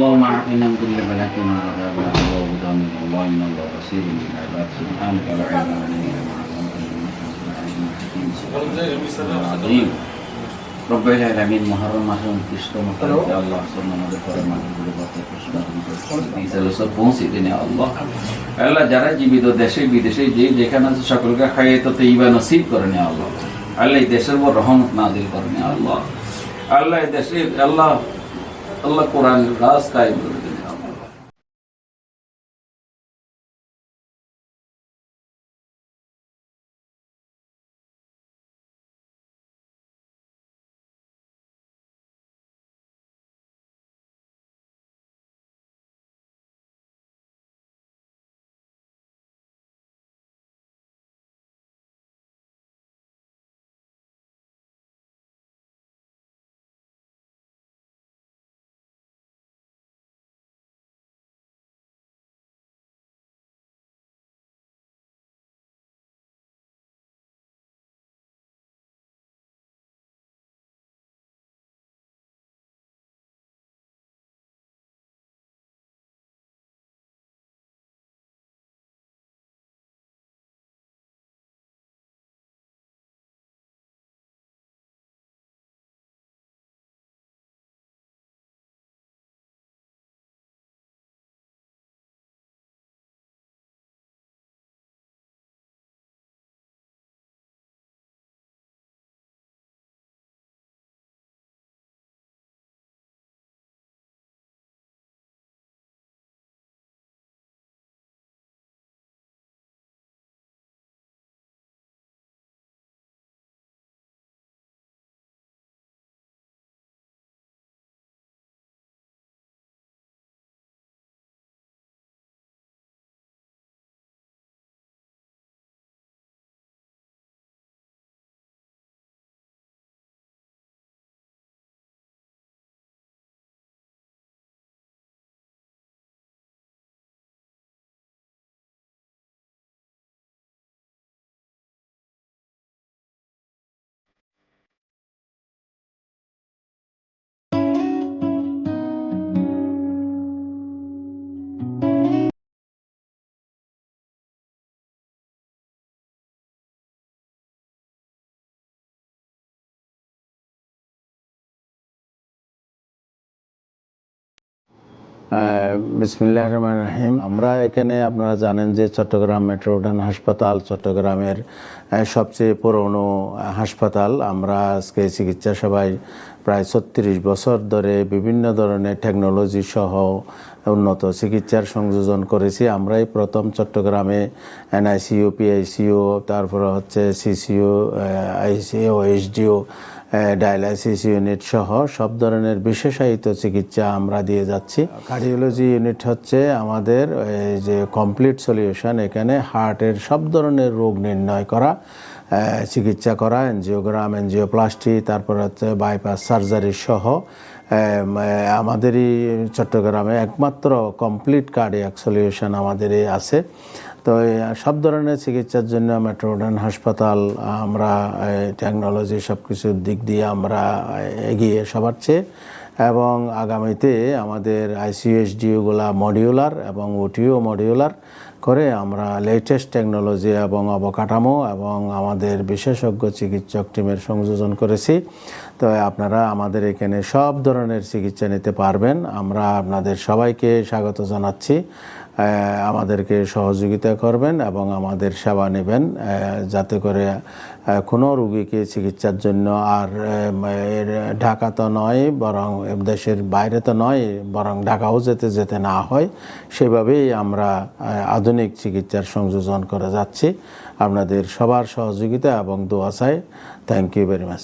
اللهم اعطنا من كل بلاء ما رزقنا الله وبدعنا الله ان الله بصير بالعباد سبحانك لا علم لنا الا ما علمتنا انك انت العليم الحكيم سبحان الله العظيم رب العالمين محرم মাসের উনত্রিশতম তারিখে আল্লাহ সাল্লাম আমাদের পরে মাহবুবের বার্তা পুষ্পাদন পৌঁছে দিন আল্লাহ আল্লাহ যারা জীবিত দেশে বিদেশে যে যেখানে আছে সকলকে খাইয়ে তো ইবা নসিব করেন আল্লাহ আল্লাহ এই দেশের উপর রহমত নাজিল করেন আল্লাহ আল্লাহ এই দেশে আল্লাহ আল্লাহ কোরআন রাজ কায়েম করে বিসমিল্লাহ রহমান রাহিম। আমরা এখানে আপনারা জানেন যে চট্টগ্রাম মেট্রোপলিটন হাসপাতাল চট্টগ্রামের সবচেয়ে পুরনো হাসপাতাল। আমরা আজকে চিকিৎসা সেবায় প্রায় ছত্রিশ বছর ধরে বিভিন্ন ধরনের টেকনোলজি সহ উন্নত চিকিৎসার সংযোজন করেছি। আমরাই প্রথম চট্টগ্রামে এনআইসিউ পিআইসিউ তারপরে হচ্ছে CCU ICU HDU dialysis unit সহ সব ধরনের বিশেষায়িত চিকিৎসা আমরা দিয়ে যাচ্ছি। কার্ডিওলজি ইউনিট হচ্ছে আমাদের যে কমপ্লিট সলিউশন এখানে হার্টের সব ধরনের রোগ নির্ণয় করা চিকিৎসা করা এনজিওগ্রাম এনজিওপ্লাস্টি তারপর হচ্ছে বাইপাস সার্জারি সহ আমাদেরই চট্টগ্রামে একমাত্র কমপ্লিট কার্ডিয়াক সলিউশন আমাদেরই আছে। তো সব ধরনের চিকিৎসার জন্য মেট্রোডান হাসপাতাল, আমরা টেকনোলজি সব কিছুর দিক দিয়ে আমরা এগিয়ে সবার চেয়ে। এবং আগামীতে আমাদের আইসিএসডিওগুলা মডিউলার এবং ওটিও মডিউলার করে আমরা লেটেস্ট টেকনোলজি এবং অবকাঠামো এবং আমাদের বিশেষজ্ঞ চিকিৎসক টিমের সংযোজন করেছি। তো আপনারা আমাদের এখানে সব ধরনের চিকিৎসা নিতে পারবেন। আমরা আপনাদের সবাইকে স্বাগত জানাচ্ছি। আমাদেরকে সহযোগিতা করবেন এবং আমাদের সেবা নেবেন যাতে করে কোনো রুগীকে চিকিৎসার জন্য আর ঢাকা তো নয় বরং দেশের বাইরে তো নয় বরং ঢাকাও যেতে যেতে না হয়। সেভাবেই আমরা আহ, আধুনিক চিকিৎসার সংযোজন করা যাচ্ছে। আপনাদের সবার সহযোগিতা এবং দোয়া চাই। Thank you very much